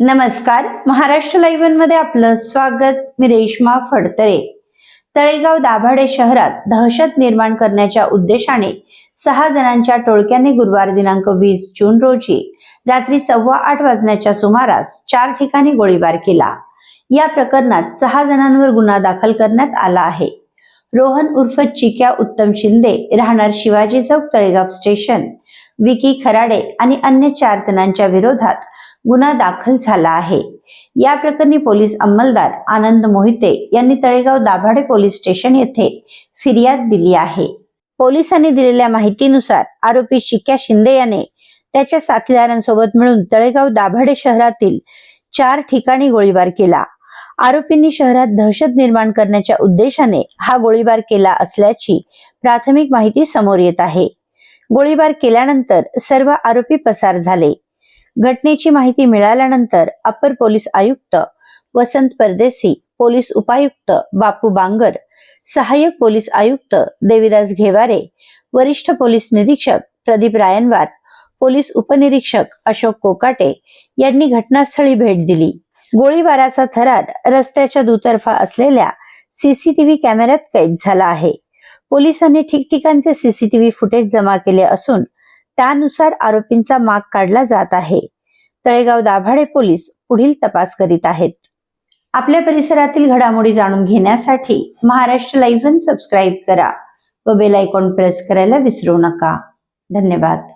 नमस्कार. महाराष्ट्र लाईव्हमध्ये आपलं स्वागत. मी रेश्मा फडतरे. तळेगाव दाभाडे शहरात दहशत निर्माण करण्याच्या उद्देशाने सहा जणांच्या टोळक्याने गुरुवार दिनांक वीस जून रोजी रात्री सव्वा आठ वाजण्याच्या सुमारास चार ठिकाणी गोळीबार केला. या प्रकरणात सहा जणांवर गुन्हा दाखल करण्यात आला आहे. रोहन उर्फ चिक्या उत्तम शिंदे राहणार शिवाजी चौक तळेगाव स्टेशन विकी खराडे आणि अन्य चार जणांच्या विरोधात गुन्हा दाखल झाला आहे. या प्रकरणी पोलीस अंमलदार आनंद मोहिते यांनी तळेगाव दाभाडे पोलीस स्टेशन येथे फिर्याद दिली आहे. पोलिसांनी दिलेल्या माहितीनुसार आरोपी शिक्या शिंदे याने त्याच्या साथीदारांसोबत मिळून तळेगाव दाभाडे शहरातील चार ठिकाणी गोळीबार केला. आरोपींनी शहरात दहशत निर्माण करण्याच्या उद्देशाने हा गोळीबार केला असल्याची प्राथमिक माहिती समोर येत आहे. गोळीबार केल्यानंतर सर्व आरोपी पसार झाले. घटनेची माहिती मिळाल्यानंतर अप्पर पोलीस आयुक्त वसंत परदेसी पोलीस उपायुक्त बापू बांगर सहाय्यक पोलीस आयुक्त देविदास घेवारे वरिष्ठ पोलीस निरीक्षक प्रदीप रायनवार पोलीस उपनिरीक्षक अशोक कोकाटे यांनी घटनास्थळी भेट दिली. गोळीबाराचा थरार रस्त्याच्या दुतर्फा असलेल्या सीसीटीव्ही कॅमेऱ्यात कैद झाला आहे. पोलिसांनी ठिकठिकाणचे सीसीटीव्ही फुटेज जमा केले असून त्यानुसार आरोपींचा माग काढला जात आहे. तळेगाव दाभाडे पोलीस पुढील तपास करीत आहेत. आपल्या परिसरातील घडामोडी जाणून घेण्यासाठी महाराष्ट्र लाईव्ह सबस्क्राईब करा व बेल आयकॉन प्रेस करायला विसरू नका. धन्यवाद.